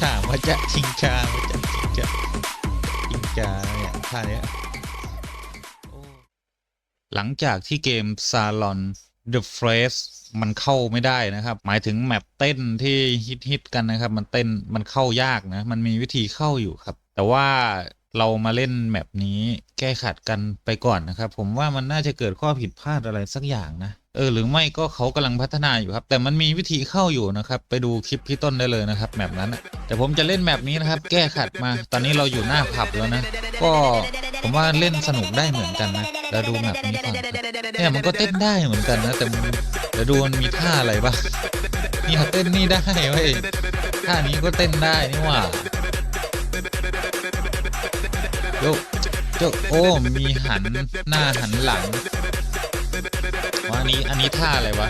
ฉามาจะชิงชามาจะชิงชาชิงชาเนี่ยท่าเนี้ยหลังจากที่เกม Salon The Phrase มันเข้าไม่ได้นะครับ หมายถึงแมปเต้นที่ฮิตๆกันนะครับ มันเต้นมันเข้ายากนะ มันมีวิธีเข้าอยู่ครับ แต่ว่าเรามาเล่นแมปนี้แก้ขัดกันไปก่อนนะครับ ผมว่ามันน่าจะเกิดข้อผิดพลาดอะไรสักอย่างนะ เออหรือไม่ก็เขากำลังพัฒนาอยู่ครับ แต่มันมีวิธีเข้าอยู่นะครับ ไปดูคลิปพี่ต้นได้เลยนะครับแมปนั้นแต่ผมจะเล่นแมปนี้นะครับ แก้ขัดมา ตอนนี้เราอยู่หน้าผับแล้วนะ ก็ผมว่าเล่นสนุกได้เหมือนกันนะแล้วดูแมปนี้ก่อนเนี่ยมันก็เต้นได้เหมือนกันนะ แต่มันเดี๋ยวดูมันมีท่าอะไรบ้างนี่เต้นนี่ได้เว้ยท่านี้ก็เต้นได้นี่หว่าโยกโยกโอ้มีหันหน้าหันหลัง อ๋ออันนี้อันนี้ท่าอะไรวะ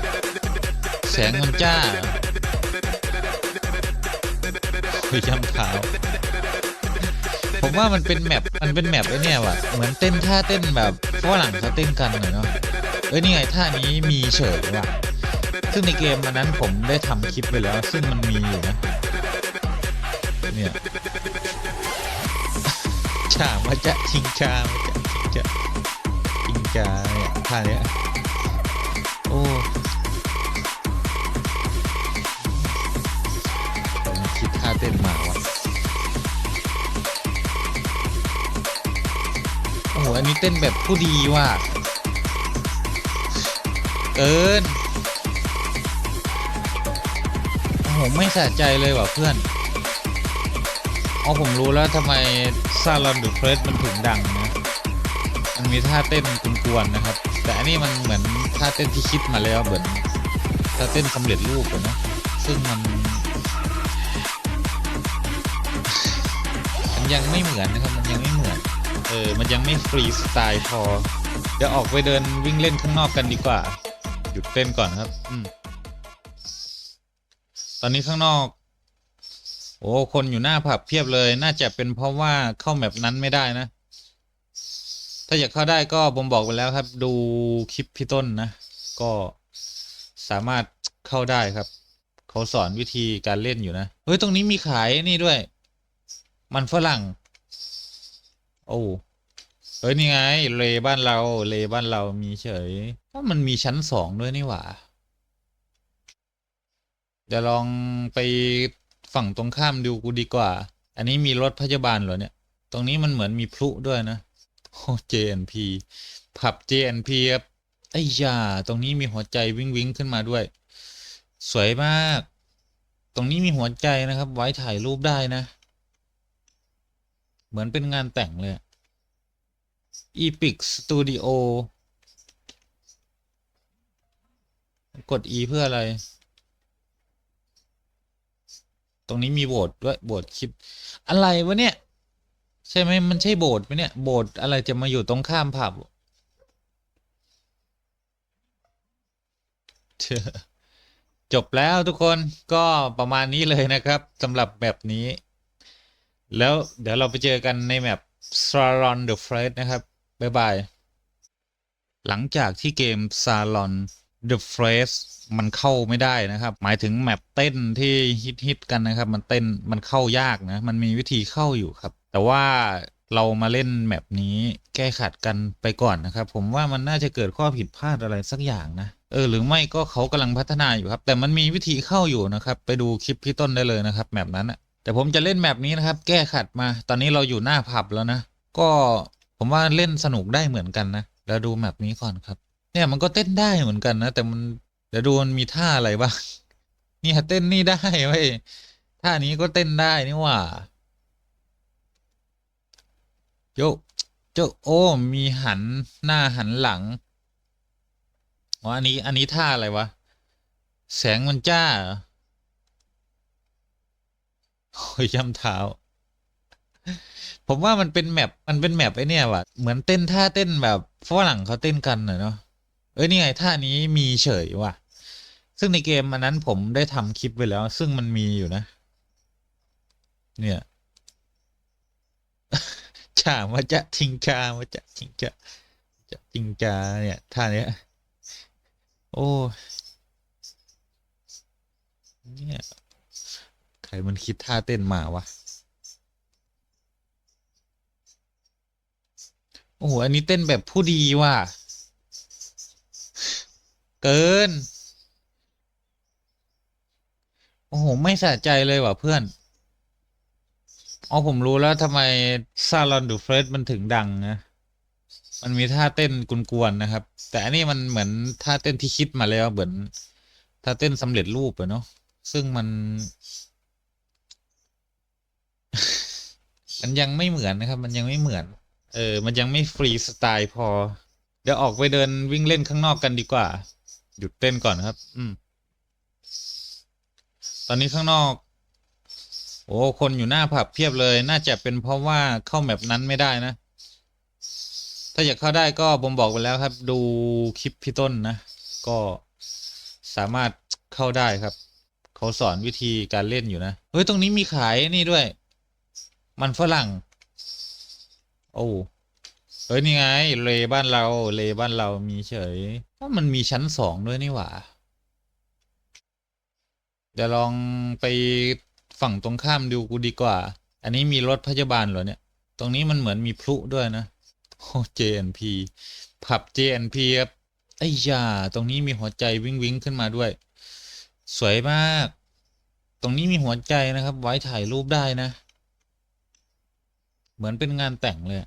แสงมันจ้าคุยย้ำเท้าผมว่ามันเป็นแมปมันเป็นแมปไอ้เนี่ยว่ะ เหมือนเต้นท่าเต้นแบบฝรั่งเขาเต้นกันเลยเนาะ เอ้ยนี่ไงท่านี้มีเฉยว่ะ ซึ่งในเกมมันนั้นผมได้ทำคลิปไปแล้ว ซึ่งมันมีอยู่นะ เนี่ยชามาจะชิงชามาจะชิงชาชิงชา ท่าเนี้ยโอ้ผมคิดท่าเต้นมาวะโอ้โห อันนี้เต้นแบบผู้ดีว่ะเกินโอ้โห ไม่สะใจเลยว่ะเพื่อนอ๋อผมรู้แล้วทำไมซาลอนดูเฟรสมันถึงดังนะ มันมีท่าเต้นกวนๆนะครับ แต่อันนี้มันเหมือนท่าเต้นที่คิดมาแล้วเหมือนท่าเต้นสำเร็จรูปอะนะซึ่งมันมันยังไม่เหมือนนะครับมันยังไม่เหมือนเออมันยังไม่ฟรีสไตล์พอเดี๋ยวออกไปเดินวิ่งเล่นข้างนอกกันดีกว่า หยุดเต้นก่อนครับ อืมตอนนี้ข้างนอก โอ้คนอยู่หน้าผับเพียบเลย น่าจะเป็นเพราะว่าเข้าแมปนั้นไม่ได้นะ ถ้าอยากเข้าได้ก็ผมบอกไปแล้วครับ ดูคลิปพี่ต้นนะ ก็สามารถเข้าได้ครับ เขาสอนวิธีการเล่นอยู่นะ เฮ้ย ตรงนี้มีขายนี่ด้วย มันฝรั่ง โอ้เฮ้ย นี่ไง เลบ้านเรา เลบ้านเรามีเฉยว่ามันมีชั้นสองด้วยนี่หว่าเดี๋ยวลองไปฝั่งตรงข้ามดูกูดีกว่า อันนี้มีรถพยาบาลเหรอเนี่ย ตรงนี้มันเหมือนมีพลุด้วยนะ JNP ผับ JNP ครับไอ้ยาตรงนี้มีหัวใจวิ้งวิ้งขึ้นมาด้วย สวยมาก ตรงนี้มีหัวใจนะครับ ไว้ถ่ายรูปได้นะ เหมือนเป็นงานแต่งเลย Epic Studio กด E เพื่ออะไร ตรงนี้มีโบสถ์ด้วยโบสถ์คลิป อะไรวะเนี่ย ใช่ไหมมันใช่โบสถ์ไหมเนี่ย โบสถ์อะไรจะมาอยู่ตรงข้ามผับจบแล้วทุกคนก็ประมาณนี้เลยนะครับสำหรับแมปนี้ แล้วเดี๋ยวเราไปเจอกันในแมป Salon the f r e d นะครับ บ๊ายบาย หลังจากที่เกม Salon The f r e s มันเข้าไม่ได้นะครับ หมายถึงแมปเต้นที่ฮิตๆกันนะครับ มันเต้นมันเข้ายากนะ มันมีวิธีเข้าอยู่ครับ แต่ว่าเรามาเล่นแมปนี้แก้ขัดกันไปก่อนนะครับ ผมว่ามันน่าจะเกิดข้อผิดพลาดอะไรสักอย่างนะ เออ หรือไม่ก็เขากำลังพัฒนาอยู่ครับ แต่มันมีวิธีเข้าอยู่นะครับ ไปดูคลิปพี่ต้นได้เลยนะครับแมปนั้นนะแต่ผมจะเล่นแมปนี้นะครับ แก้ขัดมา ตอนนี้เราอยู่หน้าผับแล้วนะ ก็ผมว่าเล่นสนุกได้เหมือนกันนะแล้วดูแมปนี้ก่อนครับ เนี่ยมันก็เต้นได้เหมือนกันนะ แต่มันเดี๋ยวดูมันมีท่าอะไรบ้างนี่เต้นนี่ได้เว้ยท่านี้ก็เต้นได้นี่ว่า โยกโจโอ้ มีหันหน้าหันหลังอ๋ออันนี้ อันนี้ท่าอะไรวะ แสงมันจ้าโอ้ยย้ำเท้า ผมว่ามันเป็นแมปมันเป็นแมปไอเนี่ยว่ะ เหมือนเต้นท่าเต้นแบบฝรั่งเขาเต้นกันน่ะเนาะ เอ้ยนี่ไงท่านี้มีเฉยว่ะ ซึ่งในเกมอันนั้นผมได้ทำคลิปไว้แล้ว ซึ่งมันมีอยู่นะ เนี่ย ชามาจะทิงชามาจะทิงชาจะทิงชาเนี่ยท่าเนี้ยโอ้เนี่ยใครมันคิดท่าเต้นมาวะโอ้โห อันนี้เต้นแบบผู้ดีว่ะ เกิน โอ้โห ไม่สะใจเลยว่ะเพื่อน อ๋อผมรู้แล้วทำไมซาลอนดูเฟรดมันถึงดังนะ มันมีท่าเต้นกวนๆนะครับ แต่อันนี้มันเหมือนท่าเต้นที่คิดมาแล้วเหมือนท่าเต้นสำเร็จรูปอะเนาะซึ่งมัน มันยังไม่เหมือนนะครับ มันยังไม่เหมือน เออ มันยังไม่ฟรีสไตล์พอ เดี๋ยวออกไปเดินวิ่งเล่นข้างนอกกันดีกว่า หยุดเต้นก่อนครับ อืม ตอนนี้ข้างนอก โอ้ คนอยู่หน้าผับเพียบเลย น่าจะเป็นเพราะว่าเข้าแมปนั้นไม่ได้นะ ถ้าอยากเข้าได้ก็ผมบอกไปแล้วครับ ดูคลิปพี่ต้นนะ ก็สามารถเข้าได้ครับ เขาสอนวิธีการเล่นอยู่นะ เฮ้ย ตรงนี้มีขายนี่ด้วย มันฝรั่ง โอ้ เฮ้ย นี่ไง เลบ้านเรา เลบ้านเรามีเฉยว่ามันมีชั้นสองด้วยนี่หว่าเดี๋ยวลองไป ฝั่งตรงข้ามดูกูดีกว่า อันนี้มีรถพยาบาลเหรอเนี่ย ตรงนี้มันเหมือนมีพลุด้วยนะโอ้ JNP ผับ JNP ครับไอ้ยาตรงนี้มีหัวใจวิ่งวิ่งขึ้นมาด้วย สวยมาก ตรงนี้มีหัวใจนะครับ ไว้ถ่ายรูปได้นะ เหมือนเป็นงานแต่งเลย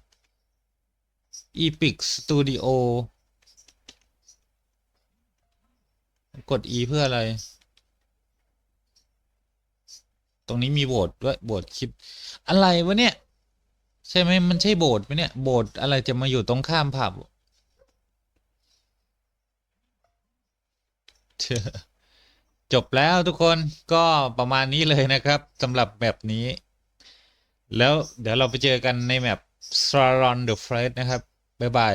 Epic Studio กด E เพื่ออะไร ตรงนี้มีโบสถ์ด้วยโบสถ์คริดอะไรวะเนี่ย ใช่ไหมมันใช่โบสถ์ไหมเนี่ย โบสถ์อะไรจะมาอยู่ตรงข้ามผับจบแล้วทุกคนก็ประมาณนี้เลยนะครับสำหรับแบบนี้ แล้วเดี๋ยวเราไปเจอกันในแมป s r a r o n the f r e d นะครับ บ๊ายบาย